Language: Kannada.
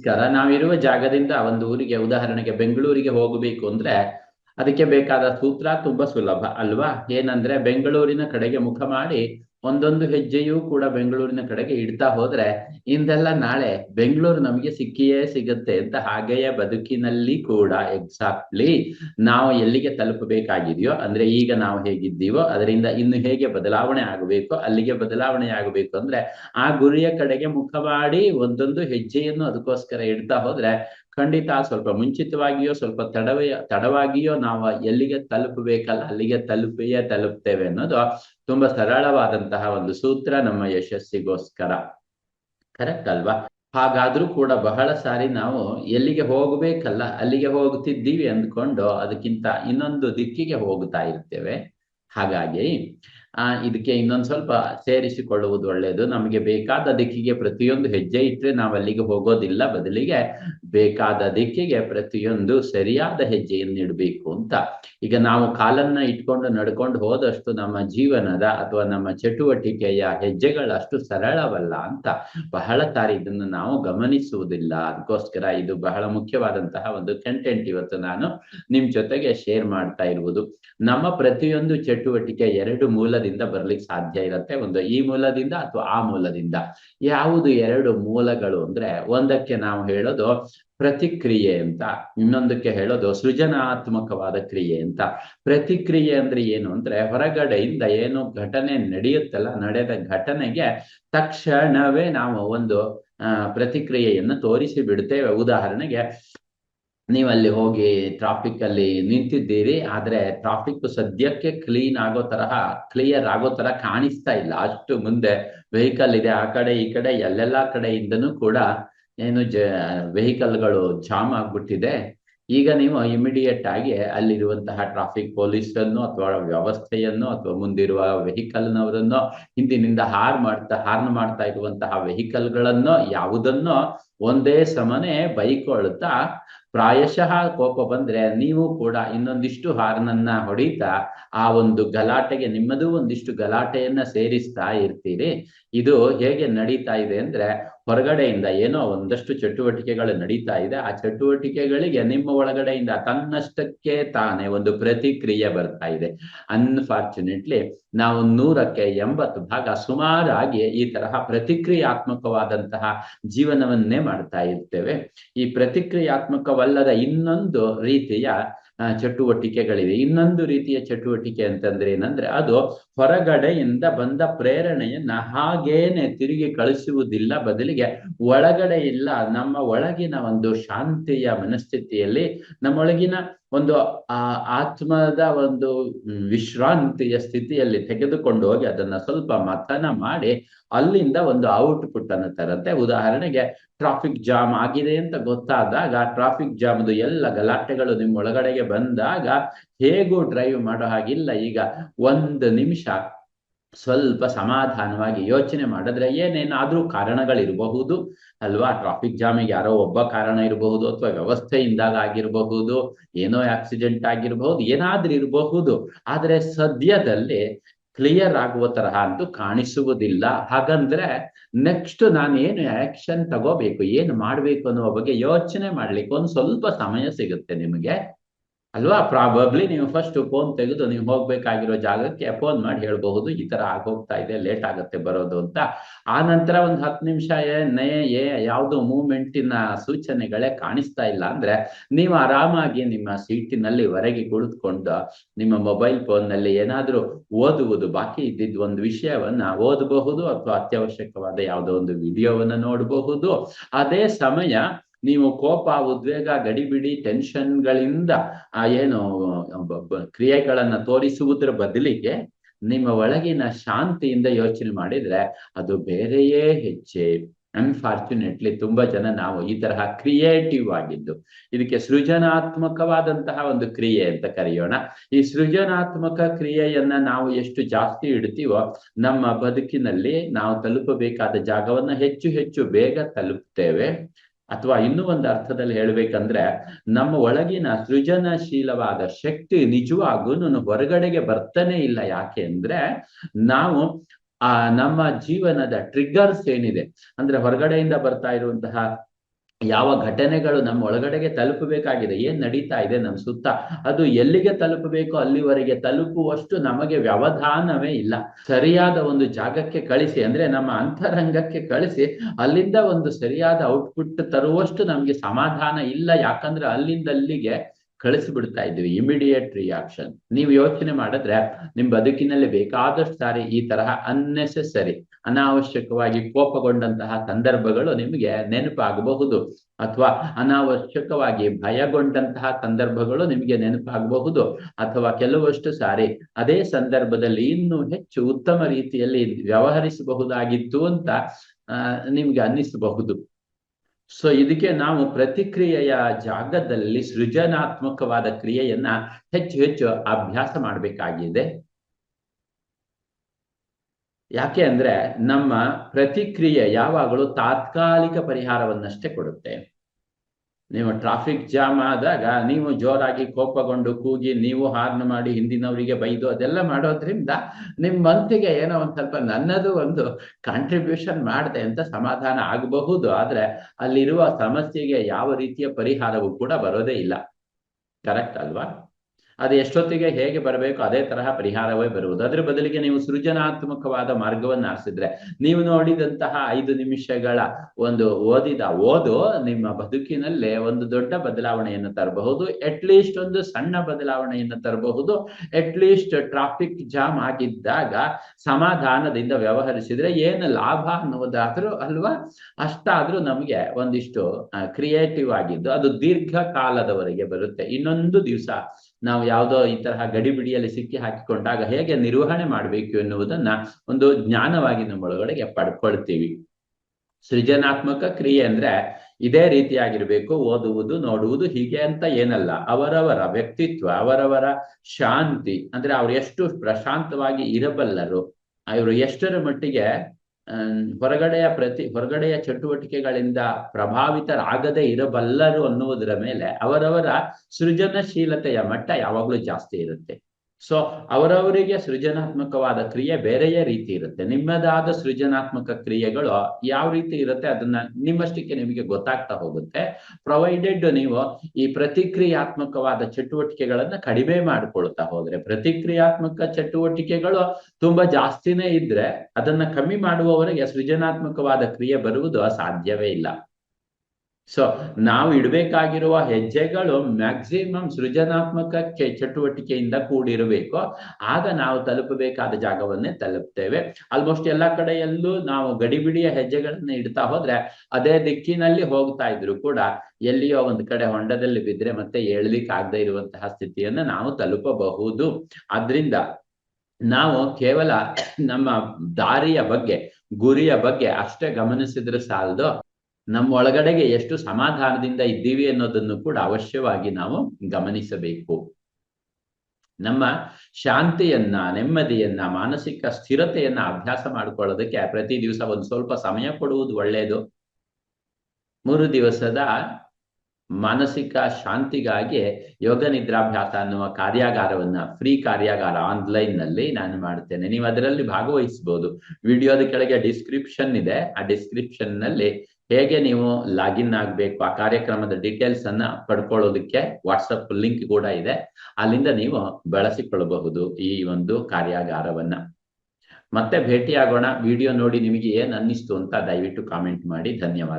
ನಮಸ್ಕಾರ. ನಾವಿರುವ ಜಾಗದಿಂದ ಒಂದು ಊರಿಗೆ, ಉದಾಹರಣೆಗೆ ಬೆಂಗಳೂರಿಗೆ ಹೋಗಬೇಕು ಅಂದ್ರೆ ಅದಕ್ಕೆ ಬೇಕಾದ ಸೂತ್ರ ತುಂಬಾ ಸುಲಭ ಅಲ್ವಾ? ಏನಂದ್ರೆ ಬೆಂಗಳೂರಿನ ಕಡೆಗೆ ಮುಖ ಮಾಡಿ ಒಂದೊಂದು ಹೆಜ್ಜೆಯೂ ಕೂಡ ಬೆಂಗಳೂರಿನ ಕಡೆಗೆ ಇಡ್ತಾ ಹೋದ್ರೆ ಇಂದೆಲ್ಲ ನಾಳೆ ಬೆಂಗಳೂರು ನಮಗೆ ಸಿಕ್ಕಿಯೇ ಸಿಗುತ್ತೆ ಅಂತ ಹಾಗೆಯೇ ಬದುಕಿನಲ್ಲಿ ಕೂಡ ಎಕ್ಸಾಕ್ಟ್ಲಿ ನಾವು ಎಲ್ಲಿಗೆ ತಲುಪಬೇಕಾಗಿದೆಯೋ, ಅಂದ್ರೆ ಈಗ ನಾವು ಹೇಗಿದ್ದೀವೋ, ಅದರಿಂದ ಇನ್ನು ಹೇಗೆ ಬದಲಾವಣೆ ಆಗಬೇಕು, ಅಲ್ಲಿಗೆ ಬದಲಾವಣೆ ಆಗಬೇಕು ಅಂದ್ರೆ ಆ ಗುರಿಯ ಕಡೆಗೆ ಮುಖ ಮಾಡಿ ಒಂದೊಂದು ಹೆಜ್ಜೆಯನ್ನು ಅದಕ್ಕೋಸ್ಕರ ಇಡ್ತಾ ಹೋದ್ರೆ ಖಂಡಿತ ಸ್ವಲ್ಪ ಮುಂಚಿತವಾಗಿಯೋ, ಸ್ವಲ್ಪ ತಡವೆಯ ತಡವಾಗಿಯೋ ನಾವು ಎಲ್ಲಿಗೆ ತಲುಪಬೇಕಲ್ಲ, ಅಲ್ಲಿಗೆ ತಲುಪಿಯೇ ತಲುಪ್ತೇವೆ ಅನ್ನೋದು ತುಂಬಾ ಸರಳವಾದಂತಹ ಒಂದು ಸೂತ್ರ ನಮ್ಮ ಯಶಸ್ಸಿಗೋಸ್ಕರ. ಕರೆಕ್ಟ್ ಅಲ್ವಾ? ಹಾಗಾದ್ರೂ ಕೂಡ ಬಹಳ ಸಾರಿ ನಾವು ಎಲ್ಲಿಗೆ ಹೋಗ್ಬೇಕಲ್ಲ, ಅಲ್ಲಿಗೆ ಹೋಗ್ತಿದ್ದೀವಿ ಅಂದ್ಕೊಂಡು ಅದಕ್ಕಿಂತ ಇನ್ನೊಂದು ದಿಕ್ಕಿಗೆ ಹೋಗ್ತಾ ಇರ್ತೇವೆ. ಹಾಗಾಗಿ ಆ, ಇದಕ್ಕೆ ಇನ್ನೊಂದು ಸ್ವಲ್ಪ ಸೇರಿಸಿಕೊಳ್ಳುವುದು ಒಳ್ಳೆಯದು ನಮಗೆ ಬೇಕಾದ ದಿಕ್ಕಿಗೆ ಪ್ರತಿಯೊಂದು ಹೆಜ್ಜೆ ಇಟ್ಟರೆ ನಾವು ಅಲ್ಲಿಗೆ ಹೋಗೋದಿಲ್ಲ. ಬದಲಿಗೆ ಬೇಕಾದ ದಿಕ್ಕಿಗೆ ಪ್ರತಿಯೊಂದು ಸರಿಯಾದ ಹೆಜ್ಜೆಯನ್ನು ಇಡಬೇಕು ಅಂತ. ಈಗ ನಾವು ಕಾಲನ್ನ ಇಟ್ಕೊಂಡು ನಡ್ಕೊಂಡು ಹೋದಷ್ಟು ನಮ್ಮ ಜೀವನದ ಅಥವಾ ನಮ್ಮ ಚಟುವಟಿಕೆಯ ಹೆಜ್ಜೆಗಳು ಅಷ್ಟು ಸರಳವಲ್ಲ ಅಂತ ಬಹಳ ತಾರಿ ಇದನ್ನು ನಾವು ಗಮನಿಸುವುದಿಲ್ಲ. ಅದಕ್ಕೋಸ್ಕರ ಇದು ಬಹಳ ಮುಖ್ಯವಾದಂತಹ ಒಂದು ಕಂಟೆಂಟ್ ಇವತ್ತು ನಾನು ನಿಮ್ ಜೊತೆಗೆ ಶೇರ್ ಮಾಡ್ತಾ ಇರುವುದು. ನಮ್ಮ ಪ್ರತಿಯೊಂದು ಚಟುವಟಿಕೆ ಎರಡು ಮೂಲದಿಂದ ಬರ್ಲಿಕ್ಕೆ ಸಾಧ್ಯ ಇರುತ್ತೆ. ಒಂದು ಈ ಮೂಲದಿಂದ ಅಥವಾ ಆ ಮೂಲದಿಂದ. ಯಾವುದು ಎರಡು ಮೂಲಗಳು ಅಂದ್ರೆ ಒಂದಕ್ಕೆ ನಾವು ಹೇಳೋದು ಪ್ರತಿಕ್ರಿಯೆ ಅಂತ. ಇನ್ನೊಂದಕ್ಕೆ ಹೇಳೋದು ಸೃಜನಾತ್ಮಕವಾದ ಕ್ರಿಯೆ ಅಂತ. ಪ್ರತಿಕ್ರಿಯೆ ಅಂದ್ರೆ ಏನು ಅಂದ್ರೆ ಹೊರಗಡೆಯಿಂದ ಏನು ಘಟನೆ ನಡೆಯುತ್ತಲ್ಲ, ನಡೆದ ಘಟನೆಗೆ ತಕ್ಷಣವೇ ನಾವು ಒಂದು ಪ್ರತಿಕ್ರಿಯೆಯನ್ನು ತೋರಿಸಿ ಬಿಡ್ತೇವೆ. ಉದಾಹರಣೆಗೆ ನೀವು ಅಲ್ಲಿ ಹೋಗಿ ಟ್ರಾಫಿಕ್ ಅಲ್ಲಿ ನಿಂತಿದ್ದೀರಿ, ಆದ್ರೆ ಟ್ರಾಫಿಕ್ ಸದ್ಯಕ್ಕೆ ಕ್ಲೀನ್ ಆಗೋ ತರಹ ಕ್ಲಿಯರ್ ಆಗೋ ತರ ಕಾಣಿಸ್ತಾ ಇಲ್ಲ. ಅಷ್ಟು ಮುಂದೆ ವೆಹಿಕಲ್ ಇದೆ, ಆ ಕಡೆ ಈ ಕಡೆ, ಎಲ್ಲೆಲ್ಲಾ ಕಡೆಯಿಂದನೂ ಕೂಡ ಏನು ಜ ವೆಹಿಕಲ್ಗಳು ಜಾಮ್ ಆಗ್ಬಿಟ್ಟಿದೆ. ಈಗ ನೀವು ಇಮಿಡಿಯೇಟ್ ಆಗಿ ಅಲ್ಲಿರುವಂತಹ ಟ್ರಾಫಿಕ್ ಪೊಲೀಸನ್ನು ಅಥವಾ ವ್ಯವಸ್ಥೆಯನ್ನು ಅಥವಾ ಮುಂದಿರುವ ವೆಹಿಕಲ್ನವರನ್ನು ಹಿಂದಿನಿಂದ ಹಾರ್ ಮಾಡ್ತಾ, ಹಾರ್ನ್ ಮಾಡ್ತಾ ಇರುವಂತಹ ವೆಹಿಕಲ್ಗಳನ್ನು ಯಾವುದನ್ನು ಒಂದೇ ಸಮನೆ ಬೈಕೊಳ್ತಾ ಪ್ರಾಯಶಃ ಕೋಪ ಬಂದ್ರೆ ನೀವು ಕೂಡ ಇನ್ನೊಂದಿಷ್ಟು ಹಾರ್ನನ್ನ ಹೊಡಿತಾ ಆ ಒಂದು ಗಲಾಟೆಗೆ, ನಿಮ್ಮದು ಒಂದಿಷ್ಟು ಗಲಾಟೆಯನ್ನ ಸೇರಿಸ್ತಾ ಇರ್ತೀರಿ. ಇದು ಹೇಗೆ ನಡೀತಾ ಇದೆ ಅಂದ್ರೆ ಹೊರಗಡೆಯಿಂದ ಏನೋ ಒಂದಷ್ಟು ಚಟುವಟಿಕೆಗಳು ನಡೀತಾ ಇದೆ. ಆ ಚಟುವಟಿಕೆಗಳಿಗೆ ನಿಮ್ಮ ಒಳಗಡೆಯಿಂದ ತನ್ನಷ್ಟಕ್ಕೆ ತಾನೇ ಒಂದು ಪ್ರತಿಕ್ರಿಯೆ ಬರ್ತಾ ಇದೆ. ಅನ್ಫಾರ್ಚುನೇಟ್ಲಿ ನಾವು ನೂರಕ್ಕೆ ಎಂಬತ್ತು ಭಾಗ ಸುಮಾರಾಗಿ ಈ ತರಹ ಪ್ರತಿಕ್ರಿಯಾತ್ಮಕವಾದಂತಹ ಜೀವನವನ್ನೇ ಮಾಡ್ತಾ ಇರ್ತೇವೆ. ಈ ಪ್ರತಿಕ್ರಿಯಾತ್ಮಕವಲ್ಲದ ಇನ್ನೊಂದು ರೀತಿಯ ಚಟುವಟಿಕೆಗಳಿವೆ. ಇನ್ನೊಂದು ರೀತಿಯ ಚಟುವಟಿಕೆ ಅಂತಂದ್ರೆ ಏನಂದ್ರೆ, ಅದು ಹೊರಗಡೆಯಿಂದ ಬಂದ ಪ್ರೇರಣೆಯನ್ನ ಹಾಗೇನೆ ತಿರುಗಿ ಕಳಿಸುವುದಿಲ್ಲ. ಬದಲಿಗೆ ಒಳಗಡೆ ಇಲ್ಲ, ನಮ್ಮ ಒಳಗಿನ ಒಂದು ಶಾಂತಿಯ ಮನಸ್ಥಿತಿಯಲ್ಲಿ, ನಮ್ಮೊಳಗಿನ ಒಂದು, ಆ, ಆತ್ಮದ ಒಂದು ವಿಶ್ರಾಂತಿಯ ಸ್ಥಿತಿಯಲ್ಲಿ ತೆಗೆದುಕೊಂಡು ಹೋಗಿ ಅದನ್ನ ಸ್ವಲ್ಪ ಮಥನ ಮಾಡಿ ಅಲ್ಲಿಂದ ಒಂದು ಔಟ್ಪುಟ್ ಅನ್ನು ತರುತ್ತೆ. ಉದಾಹರಣೆಗೆ ಟ್ರಾಫಿಕ್ ಜಾಮ್ ಆಗಿದೆ ಅಂತ ಗೊತ್ತಾದಾಗ ಟ್ರಾಫಿಕ್ ಜಾಮ್ದು ಎಲ್ಲ ಗಲಾಟೆಗಳು ನಿಮ್ಮ ಒಳಗಡೆಗೆ ಬಂದಾಗ, ಹೇಗೂ ಡ್ರೈವ್ ಮಾಡೋ ಹಾಗಿಲ್ಲ. ಈಗ ಒಂದು ನಿಮಿಷ ಸ್ವಲ್ಪ ಸಮಾಧಾನವಾಗಿ ಯೋಚನೆ ಮಾಡಿದ್ರೆ ಏನೇನಾದ್ರೂ ಕಾರಣಗಳಿರಬಹುದು. ಅಲ್ವಾ? ಟ್ರಾಫಿಕ್ ಜಾಮಿಗೆ ಯಾರೋ ಒಬ್ಬ ಕಾರಣ ಇರಬಹುದು ಅಥವಾ ವ್ಯವಸ್ಥೆಯಿಂದಾಗ ಆಗಿರಬಹುದು, ಏನೋ ಆಕ್ಸಿಡೆಂಟ್ ಆಗಿರಬಹುದು, ಏನಾದ್ರೂ ಇರಬಹುದು. ಆದ್ರೆ ಸದ್ಯದಲ್ಲಿ ಕ್ಲಿಯರ್ ಆಗುವ ತರಹ ಅಂತೂ ಕಾಣಿಸುವುದಿಲ್ಲ. ಹಾಗಂದ್ರೆ ನೆಕ್ಸ್ಟ್ ನಾನು ಏನು ಆಕ್ಷನ್ ತಗೋಬೇಕು, ಏನು ಮಾಡ್ಬೇಕು ಅನ್ನುವ ಬಗ್ಗೆ ಯೋಚನೆ ಮಾಡ್ಲಿಕ್ಕೆ ಒಂದು ಸ್ವಲ್ಪ ಸಮಯ ಸಿಗುತ್ತೆ ನಿಮಗೆ. ಅಲ್ವಾ? ಪ್ರಾಬಬ್ಲಿ ನೀವು ಫಸ್ಟ್ ಫೋನ್ ತೆಗೆದು ನೀವು ಹೋಗ್ಬೇಕಾಗಿರೋ ಜಾಗಕ್ಕೆ ಫೋನ್ ಮಾಡಿ ಹೇಳಬಹುದು, ಈ ತರ ಆಗೋಗ್ತಾ ಇದೆ ಲೇಟ್ ಆಗುತ್ತೆ ಬರೋದು ಅಂತ. ಆ ನಂತರ ಒಂದು ಹತ್ತು ನಿಮಿಷ ಏನೇ ಏ, ಯಾವುದು ಮೂಮೆಂಟಿನ ಸೂಚನೆಗಳೇ ಕಾಣಿಸ್ತಾ ಇಲ್ಲ ಅಂದ್ರೆ ನೀವು ಆರಾಮಾಗಿ ನಿಮ್ಮ ಸೀಟಿನಲ್ಲಿ ಹೊರಗೆ ಕುಳಿತುಕೊಂಡು ನಿಮ್ಮ ಮೊಬೈಲ್ ಫೋನ್ನಲ್ಲಿ ಏನಾದ್ರೂ ಓದುವುದು ಬಾಕಿ ಇದ್ದಿದ್ದ ಒಂದು ವಿಷಯವನ್ನ ಓದಬಹುದು ಅಥವಾ ಅತ್ಯವಶ್ಯಕವಾದ ಯಾವುದೋ ಒಂದು ವಿಡಿಯೋವನ್ನ ನೋಡಬಹುದು. ಅದೇ ಸಮಯ ನೀವು ಕೋಪ, ಉದ್ವೇಗ, ಗಡಿಬಿಡಿ ಟೆನ್ಷನ್ಗಳಿಂದ ಆ ಏನು ಕ್ರಿಯೆಗಳನ್ನ ತೋರಿಸುವುದರ ಬದಲಿಗೆ ನಿಮ್ಮ ಒಳಗಿನ ಶಾಂತಿಯಿಂದ ಯೋಚನೆ ಮಾಡಿದ್ರೆ ಅದು ಬೇರೆಯೇ ಹೆಜ್ಜೆ. ಅನ್ಫಾರ್ಚುನೇಟ್ಲಿ ತುಂಬಾ ಜನ ನಾವು ಈ ತರಹ ಕ್ರಿಯೇಟಿವ್ ಆಗಿದ್ದು. ಇದಕ್ಕೆ ಸೃಜನಾತ್ಮಕವಾದಂತಹ ಒಂದು ಕ್ರಿಯೆ ಅಂತ ಕರೆಯೋಣ. ಈ ಸೃಜನಾತ್ಮಕ ಕ್ರಿಯೆಯನ್ನ ನಾವು ಎಷ್ಟು ಜಾಸ್ತಿ ಇಡ್ತೀವೋ, ನಮ್ಮ ಬದುಕಿನಲ್ಲಿ ನಾವು ತಲುಪಬೇಕಾದ ಜಾಗವನ್ನ ಹೆಚ್ಚು ಹೆಚ್ಚು ಬೇಗ ತಲುಪ್ತೇವೆ. ಅಥವಾ ಇನ್ನೂ ಒಂದು ಅರ್ಥದಲ್ಲಿ ಹೇಳ್ಬೇಕಂದ್ರೆ, ನಮ್ಮ ಒಳಗಿನ ಸೃಜನಶೀಲವಾದ ಶಕ್ತಿ ನಿಜವಾಗೂ ಹೊರಗಡೆಗೆ ಬರ್ತಾನೆ ಇಲ್ಲ. ಯಾಕೆ ಅಂದ್ರೆ, ನಾವು, ಆ, ನಮ್ಮ ಜೀವನದ ಟ್ರಿಗ್ಗರ್ಸ್ ಏನಿದೆ? ಅಂದ್ರೆ ಹೊರಗಡೆಯಿಂದ ಬರ್ತಾ ಇರುವಂತಹ ಯಾವ ಘಟನೆಗಳು ನಮ್ಮ ಒಳಗಡೆಗೆ ತಲುಪಬೇಕಾಗಿದೆ, ಏನ್ ನಡೀತಾ ಇದೆ ನಮ್ಮ ಸುತ್ತ, ಅದು ಎಲ್ಲಿಗೆ ತಲುಪಬೇಕು, ಅಲ್ಲಿವರೆಗೆ ತಲುಪುವಷ್ಟು ನಮಗೆ ವ್ಯವಧಾನವೇ ಇಲ್ಲ. ಸರಿಯಾದ ಒಂದು ಜಾಗಕ್ಕೆ ಕಳಿಸಿ, ಅಂದ್ರೆ ನಮ್ಮ ಅಂತರಂಗಕ್ಕೆ ಕಳಿಸಿ, ಅಲ್ಲಿಂದ ಒಂದು ಸರಿಯಾದ ಔಟ್ಪುಟ್ ತರುವಷ್ಟು ನಮ್ಗೆ ಸಮಾಧಾನ ಇಲ್ಲ. ಯಾಕಂದ್ರೆ ಅಲ್ಲಿಂದ ಅಲ್ಲಿಗೆ ಕಳಿಸ್ಬಿಡ್ತಾ ಇದ್ದೀವಿ ಇಮಿಡಿಯೇಟ್ ರಿಯಾಕ್ಷನ್ ನೀವು ಯೋಚನೆ ಮಾಡಿದ್ರೆ ನಿಮ್ ಬದುಕಿನಲ್ಲಿ ಬೇಕಾದಷ್ಟು ಸಾರಿ ಈ ತರಹ ಅನ್ನೆಸೆಸರಿ ಅನಾವಶ್ಯಕವಾಗಿ ಕೋಪಗೊಂಡಂತಹ ಸಂದರ್ಭಗಳು ನಿಮಗೆ ನೆನಪಾಗಬಹುದು. ಅಥವಾ ಅನಾವಶ್ಯಕವಾಗಿ ಭಯಗೊಂಡಂತಹ ಸಂದರ್ಭಗಳು ನಿಮಗೆ ನೆನಪಾಗಬಹುದು. ಅಥವಾ ಕೆಲವಷ್ಟು ಸಾರಿ ಅದೇ ಸಂದರ್ಭದಲ್ಲಿ ಇನ್ನೂ ಹೆಚ್ಚು ಉತ್ತಮ ರೀತಿಯಲ್ಲಿ ವ್ಯವಹರಿಸಬಹುದಾಗಿತ್ತು ಅಂತ ನಿಮ್ಗೆ ಅನ್ನಿಸಬಹುದು. ಸೊ ಇದಕ್ಕೆ ನಾವು ಪ್ರತಿಕ್ರಿಯೆಯ ಜಾಗದಲ್ಲಿ ಸೃಜನಾತ್ಮಕವಾದ ಕ್ರಿಯೆಯನ್ನ ಹೆಚ್ಚು ಹೆಚ್ಚು ಅಭ್ಯಾಸ ಮಾಡಬೇಕಾಗಿದೆ. ಯಾಕೆ ಅಂದ್ರೆ ನಮ್ಮ ಪ್ರತಿಕ್ರಿಯೆ ಯಾವಾಗಲೂ ತಾತ್ಕಾಲಿಕ ಪರಿಹಾರವನ್ನಷ್ಟೇ ಕೊಡುತ್ತೆ. ನೀವು ಟ್ರಾಫಿಕ್ ಜಾಮ್ ಆದಾಗ ನೀವು ಜೋರಾಗಿ ಕೋಪಗೊಂಡು ಕೂಗಿ ನೀವು ಹಾರ್ನ್ ಮಾಡಿ ಹಿಂದಿನವರಿಗೆ ಬೈದು ಅದೆಲ್ಲ ಮಾಡೋದ್ರಿಂದ ನಿಮ್ಮ ಮನಸ್ಸಿಗೆ ಏನೋ ಒಂದ್ ಸ್ವಲ್ಪ ನನ್ನದು ಒಂದು ಕಾಂಟ್ರಿಬ್ಯೂಷನ್ ಮಾಡಿದೆ ಅಂತ ಸಮಾಧಾನ ಆಗಬಹುದು. ಆದ್ರೆ ಅಲ್ಲಿರುವ ಸಮಸ್ಯೆಗೆ ಯಾವ ರೀತಿಯ ಪರಿಹಾರವೂ ಕೂಡ ಬರೋದೇ ಇಲ್ಲ. ಕರೆಕ್ಟ್ ಅಲ್ವಾ? ಅದು ಎಷ್ಟೊತ್ತಿಗೆ ಹೇಗೆ ಬರಬೇಕು ಅದೇ ತರಹ ಪರಿಹಾರವೇ ಬರುವುದು. ಅದ್ರ ಬದಲಿಗೆ ನೀವು ಸೃಜನಾತ್ಮಕವಾದ ಮಾರ್ಗವನ್ನು ಆರಿಸಿದ್ರೆ ನೀವು ನೋಡಿದಂತಹ ಐದು ನಿಮಿಷಗಳ ಒಂದು ಓದಿದ, ಓದು ನಿಮ್ಮ ಬದುಕಿನಲ್ಲೇ ಒಂದು ದೊಡ್ಡ ಬದಲಾವಣೆಯನ್ನು ತರಬಹುದು. ಅಟ್ ಲೀಸ್ಟ್ ಒಂದು ಸಣ್ಣ ಬದಲಾವಣೆಯನ್ನು ತರಬಹುದು. ಅಟ್ ಲೀಸ್ಟ್ ಟ್ರಾಫಿಕ್ ಜಾಮ್ ಆಗಿದ್ದಾಗ ಸಮಾಧಾನದಿಂದ ವ್ಯವಹರಿಸಿದ್ರೆ ಏನು ಲಾಭ ಅನ್ನೋದಾದ್ರೂ ಅಲ್ವಾ? ಅಷ್ಟಾದ್ರೂ ನಮಗೆ ಒಂದಿಷ್ಟು ಕ್ರಿಯೇಟಿವ್ ಆಗಿದ್ದು ಅದು ದೀರ್ಘಕಾಲದವರೆಗೆ ಬರುತ್ತೆ. ಇನ್ನೊಂದು ದಿವಸ ನಾವು ಯಾವುದೋ ಈ ತರಹ ಗಡಿಬಿಡಿಯಲ್ಲಿ ಸಿಕ್ಕಿ ಹಾಕಿಕೊಂಡಾಗ ಹೇಗೆ ನಿರ್ವಹಣೆ ಮಾಡಬೇಕು ಎನ್ನುವುದನ್ನ ಒಂದು ಜ್ಞಾನವಾಗಿ ನಮ್ಮೊಳಗಡೆಗೆ ಪಡ್ಕೊಳ್ತೀವಿ ಸೃಜನಾತ್ಮಕ ಕ್ರಿಯೆ ಅಂದ್ರೆ ಇದೇ ರೀತಿಯಾಗಿರ್ಬೇಕು, ಓದುವುದು, ನೋಡುವುದು ಹೀಗೆ ಅಂತ ಏನಲ್ಲ. ಅವರವರ ವ್ಯಕ್ತಿತ್ವ, ಅವರವರ ಶಾಂತಿ, ಅಂದ್ರೆ ಅವ್ರು ಎಷ್ಟು ಪ್ರಶಾಂತವಾಗಿ ಇರಬಲ್ಲರು, ಇವರು ಎಷ್ಟರ ಮಟ್ಟಿಗೆ ಹೊರಗಡೆಯ ಪ್ರತಿ ಹೊರಗಡೆಯ ಚಟುವಟಿಕೆಗಳಿಂದ ಪ್ರಭಾವಿತರಾಗದೇ ಇರಬಲ್ಲರು ಅನ್ನುವುದರ ಮೇಲೆ ಅವರವರ ಸೃಜನಶೀಲತೆಯ ಮಟ್ಟ ಯಾವಾಗಲೂ ಜಾಸ್ತಿ ಇರುತ್ತೆ. ಸೊ ಅವರವರಿಗೆ ಸೃಜನಾತ್ಮಕವಾದ ಕ್ರಿಯೆ ಬೇರೆಯೇ ರೀತಿ ಇರುತ್ತೆ. ನಿಮ್ಮದಾದ ಸೃಜನಾತ್ಮಕ ಕ್ರಿಯೆಗಳು ಯಾವ ರೀತಿ ಇರುತ್ತೆ ಅದನ್ನ ನಿಮ್ಮಷ್ಟಕ್ಕೆ ನಿಮಗೆ ಗೊತ್ತಾಗ್ತಾ ಹೋಗುತ್ತೆ. ಪ್ರೊವೈಡೆಡ್ ನೀವು ಈ ಪ್ರತಿಕ್ರಿಯಾತ್ಮಕವಾದ ಚಟುವಟಿಕೆಗಳನ್ನ ಕಡಿಮೆ ಮಾಡ್ಕೊಳ್ತಾ ಹೋದ್ರೆ, ಪ್ರತಿಕ್ರಿಯಾತ್ಮಕ ಚಟುವಟಿಕೆಗಳು ತುಂಬಾ ಜಾಸ್ತಿನೇ ಇದ್ರೆ ಅದನ್ನ ಕಮ್ಮಿ ಮಾಡುವವರೆಗೆ ಸೃಜನಾತ್ಮಕವಾದ ಕ್ರಿಯೆ ಬರುವುದು ಸಾಧ್ಯವೇ ಇಲ್ಲ. ಸೊ ನಾವು ಇಡಬೇಕಾಗಿರುವ ಹೆಜ್ಜೆಗಳು ಮ್ಯಾಕ್ಸಿಮಮ್ ಸೃಜನಾತ್ಮಕ ಚಟುವಟಿಕೆಯಿಂದ ಕೂಡಿರಬೇಕು. ಆಗ ನಾವು ತಲುಪಬೇಕಾದ ಜಾಗವನ್ನೇ ತಲುಪ್ತೇವೆ. ಆಲ್ಮೋಸ್ಟ್ ಎಲ್ಲ ಕಡೆಯಲ್ಲೂ ನಾವು ಗಡಿಬಿಡಿಯ ಹೆಜ್ಜೆಗಳನ್ನ ಇಡ್ತಾ ಹೋದ್ರೆ ಅದೇ ದಿಕ್ಕಿನಲ್ಲಿ ಹೋಗ್ತಾ ಇದ್ರು ಕೂಡ ಎಲ್ಲಿಯೋ ಒಂದು ಕಡೆ ಹೊಂಡದಲ್ಲಿ ಬಿದ್ರೆ ಮತ್ತೆ ಏಳ್ಲಿಕ್ಕೆ ಆಗದೆ ಇರುವಂತಹ ಸ್ಥಿತಿಯನ್ನ ನಾವು ತಲುಪಬಹುದು. ಆದ್ರಿಂದ ನಾವು ಕೇವಲ ನಮ್ಮ ದಾರಿಯ ಬಗ್ಗೆ, ಗುರಿಯ ಬಗ್ಗೆ ಅಷ್ಟೇ ಗಮನಿಸಿದ್ರೆ ಸಾಲದು. ನಮ್ಮ ಒಳಗಡೆಗೆ ಎಷ್ಟು ಸಮಾಧಾನದಿಂದ ಇದ್ದೀವಿ ಅನ್ನೋದನ್ನು ಕೂಡ ಅವಶ್ಯವಾಗಿ ನಾವು ಗಮನಿಸಬೇಕು. ನಮ್ಮ ಶಾಂತಿಯನ್ನ, ನೆಮ್ಮದಿಯನ್ನ, ಮಾನಸಿಕ ಸ್ಥಿರತೆಯನ್ನ ಅಭ್ಯಾಸ ಮಾಡ್ಕೊಳ್ಳೋದಕ್ಕೆ ಪ್ರತಿ ದಿವಸ ಒಂದು ಸ್ವಲ್ಪ ಸಮಯ ಕೊಡುವುದು ಒಳ್ಳೆಯದು ಮೂರು ದಿವಸದ ಮಾನಸಿಕ ಶಾಂತಿಗಾಗಿ ಯೋಗ ನಿದ್ರಾಭ್ಯಾಸ ಅನ್ನುವ ಕಾರ್ಯಾಗಾರವನ್ನ ಫ್ರೀ ಕಾರ್ಯಾಗಾರ ಆನ್ಲೈನ್ನಲ್ಲಿ ನಾನು ಮಾಡ್ತೇನೆ ನೀವು ಅದರಲ್ಲಿ ಭಾಗವಹಿಸಬಹುದು ವಿಡಿಯೋದ ಕೆಳಗೆ ಡಿಸ್ಕ್ರಿಪ್ಷನ್ ಇದೆ. ಆ ಡಿಸ್ಕ್ರಿಪ್ಷನ್ನಲ್ಲಿ ಹೇಗೆ ನೀವು ಲಾಗಿನ್ ಆಗಬೇಕು, ಆ ಕಾರ್ಯಕ್ರಮದ ಡೀಟೇಲ್ಸ್ ಅನ್ನ ಪಡ್ಕೊಳ್ಳೋದಕ್ಕೆ ವಾಟ್ಸಪ್ ಲಿಂಕ್ ಕೂಡ ಇದೆ. ಅಲ್ಲಿಂದ ನೀವು ಬಳಸಿಕೊಳ್ಳಬಹುದು ಈ ಒಂದು ಕಾರ್ಯಾಗಾರವನ್ನ. ಮತ್ತೆ ಭೇಟಿಯಾಗೋಣ. ವಿಡಿಯೋ ನೋಡಿ ನಿಮಗೆ ಏನ್ ಅನ್ನಿಸ್ತು ಅಂತ ದಯವಿಟ್ಟು ಕಾಮೆಂಟ್ ಮಾಡಿ. ಧನ್ಯವಾದ.